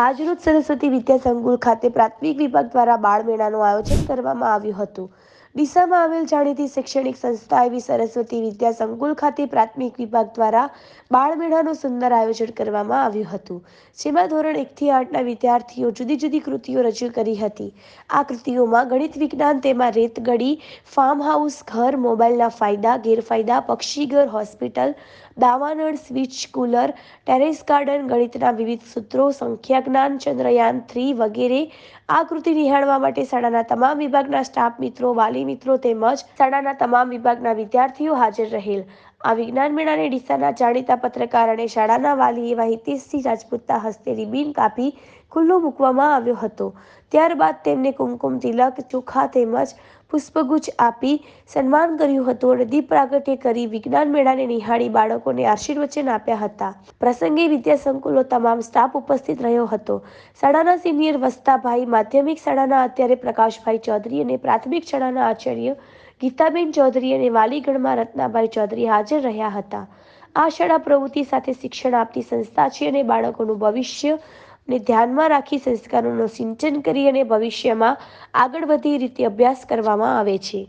આજરોજ સરસ્વતી વિદ્યા સંકુલ ખાતે પ્રાથમિક વિભાગ દ્વારા બાળ મેળાનું આયોજન કરવામાં આવ્યું હતું. ડીસામાં આવેલ જાણીતી શૈક્ષણિક સંસ્થા એવી સરસ્વતી વિદ્યા સંકુલ ખાતે પ્રાથમિક વિભાગ દ્વારા બાળ મેળાનું સુંદર આયોજન કરવામાં આવ્યું હતું. જેમાં ધોરણ એકથી આઠના વિદ્યાર્થીઓ જુદી જુદી કૃતિઓ રજૂ કરી હતી. આ કૃતિઓમાં ગણિત વિજ્ઞાન તેમાં રેતગડી ફાર્મ હાઉસ ઘર મોબાઈલના ફાયદા, ગેરફાયદા, પક્ષીઘર હોસ્પિટલ દાવાનળ સ્વિચ કુલર ટેરેસ ગાર્ડન ગણિતના વિવિધ સૂત્રો, સંખ્યા જ્ઞાન, ચંદ્રયાન થ્રી વગેરે આ કૃતિ નિહાળવા માટે શાળાના તમામ વિભાગના સ્ટાફ મિત્રો, વાલી મિત્રો તેમજ શાળાના તમામ વિભાગના વિદ્યાર્થીઓ હાજર રહેલ. આ વિજ્ઞાન મેળાને ડીસાના જાણીતા પત્રકાર અને શાળાના વાલી એવા હિતેશસિંહ રાજપૂતના હસ્તે રિબીન કાપી ખુલ્લો મૂકવામાં આવ્યો હતો. ત્યારબાદ તેમને કુમકુમ તિલક, ચોખા તેમજ પુષ્પગુચ્છ આપી સન્માન કર્યું હતું અને દીપ પ્રાગટ્ય કરી વિજ્ઞાન મેળાને નિહાળી બાળકોને આશીર્વચન આપ્યા હતા. પ્રસંગે વિદ્યા સંકુલનો તમામ સ્ટાફ ઉપસ્થિત રહ્યો હતો. શાળાના સિનિયર વસ્તાભાઈ માધ્યમિક શાળાના અત્યારે પ્રકાશભાઈ ચૌધરી અને પ્રાથમિક શાળાના આચાર્ય ગીતાબેન ચૌધરી અને વાલીગઢમાં રત્નાભાઈ ચૌધરી હાજર રહ્યા હતા. આ શાળા પ્રવૃત્તિ સાથે શિક્ષણ આપતી સંસ્થા છે અને બાળકોનું ભવિષ્ય ને ધ્યાનમાં રાખી સંસ્કારોનું સિંચન કરી અને ભવિષ્યમાં આગળ વધી રીતે અભ્યાસ કરવામાં આવે છે.